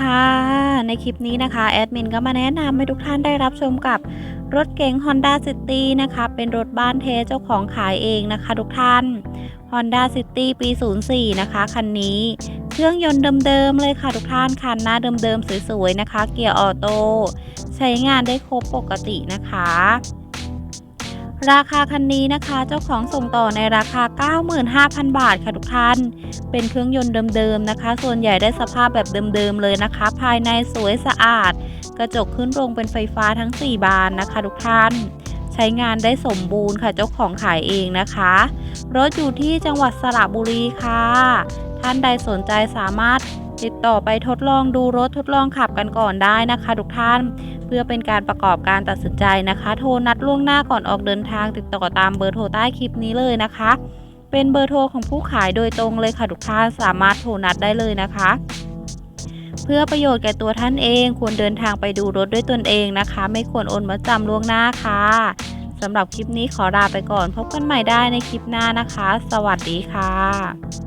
ค่ะในคลิปนี้นะคะแอดมินก็มาแนะนำให้ทุกท่านได้รับชมกับรถเก๋ง Honda City นะคะ เป็นรถบ้านเทสเจ้าของขายเองนะคะทุกท่าน Honda City ปี 04 นะคะคันนี้ เครื่องยนต์เดิมๆเลยค่ะทุกท่านคันหน้าเดิมๆสวยๆนะคะ เกียร์ออโต้ใช้งานได้ครบปกตินะคะ ราคาคันนี้นะคะ เจ้าของส่งต่อในราคา 95,000 บาทค่ะทุกท่าน เป็นเครื่องยนต์เดิมๆนะคะ ส่วนใหญ่ได้สภาพแบบเดิมๆเลยนะคะ ภายในสวยสะอาด กระจกขึ้นโรงเป็นไฟฟ้าทั้ง 4 บานนะคะ ทุกท่าน ใช้งานได้สมบูรณ์ค่ะเจ้าของขายเองนะคะ รถอยู่ที่จังหวัดสระบุรีค่ะ ท่านใดสนใจสามารถ ติดต่อไปทดลองดูรถทดลองขับกันก่อนได้นะคะ ทุกท่าน เพื่อเป็นการประกอบการตัดสินใจนะคะ โทรนัดล่วงหน้าก่อนออกเดินทาง ติดต่อตามเบอร์โทรใต้คลิปนี้เลยนะคะ เป็นเบอร์โทรของผู้ขายโดยตรงเลยค่ะทุกท่านสามารถโทรนัดได้เลยนะคะ เพื่อประโยชน์แก่ตัวท่านเอง ควรเดินทางไปดูรถด้วยตนเองนะคะ ไม่ควรโอนมาจำล่วงหน้าค่ะสำหรับคลิปนี้ขอลาไปก่อน พบกันใหม่ได้ในคลิปหน้านะคะ สวัสดีค่ะ